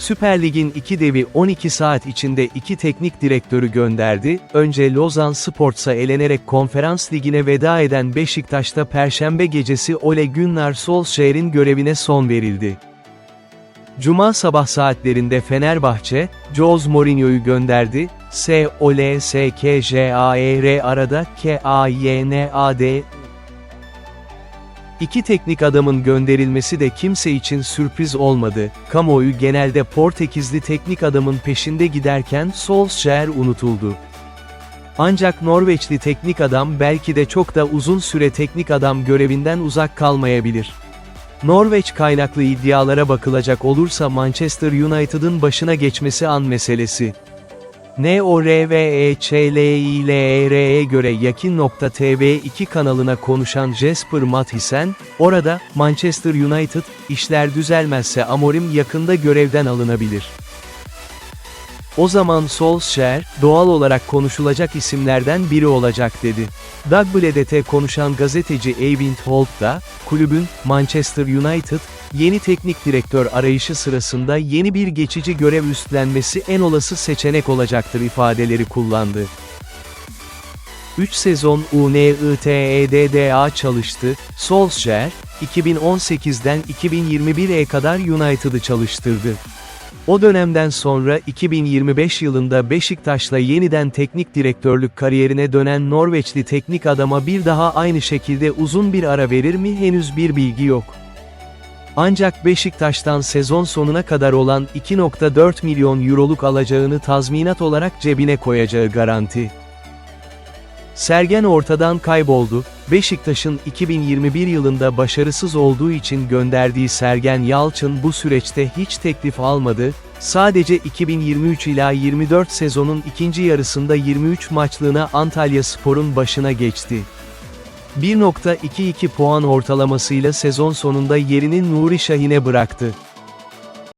Süper Lig'in iki devi 12 saat içinde iki teknik direktörü gönderdi, önce Lozan Sports'a elenerek konferans ligine veda eden Beşiktaş'ta perşembe gecesi Ole Gunnar Solskjaer'in görevine son verildi. Cuma sabah saatlerinde Fenerbahçe, Jose Mourinho'yu gönderdi, S O L S K J A E R arada K A Y N A D İki teknik adamın gönderilmesi de kimse için sürpriz olmadı. Kamuoyu genelde Portekizli teknik adamın peşinde giderken Solskjaer unutuldu. Ancak Norveçli teknik adam belki de çok da uzun süre teknik adam görevinden uzak kalmayabilir. Norveç kaynaklı iddialara bakılacak olursa Manchester United'ın başına geçmesi an meselesi. NORVEÇLİLER'e göre Yakin.tv2 kanalına konuşan Jesper Mathisen, orada, Manchester United, işler düzelmezse Amorim yakında görevden alınabilir. O zaman Solskjaer, doğal olarak konuşulacak isimlerden biri olacak dedi. Dagbladet'e konuşan gazeteci Eivind Holt da, kulübün, Manchester United, yeni teknik direktör arayışı sırasında yeni bir geçici görev üstlenmesi en olası seçenek olacaktır ifadeleri kullandı. 3 sezon UNITEDDA çalıştı, Solskjaer, 2018'den 2021'e kadar United'ı çalıştırdı. O dönemden sonra 2025 yılında Beşiktaş'la yeniden teknik direktörlük kariyerine dönen Norveçli teknik adama bir daha aynı şekilde uzun bir ara verir mi henüz bir bilgi yok. Ancak Beşiktaş'tan sezon sonuna kadar olan 2.4 milyon euroluk alacağını tazminat olarak cebine koyacağı garanti. Sergen ortadan kayboldu, Beşiktaş'ın 2021 yılında başarısız olduğu için gönderdiği Sergen Yalçın bu süreçte hiç teklif almadı, sadece 2023 ila 24 sezonun ikinci yarısında 23 maçlığına Antalya Spor'un başına geçti. 1.22 puan ortalamasıyla sezon sonunda yerini Nuri Şahin'e bıraktı.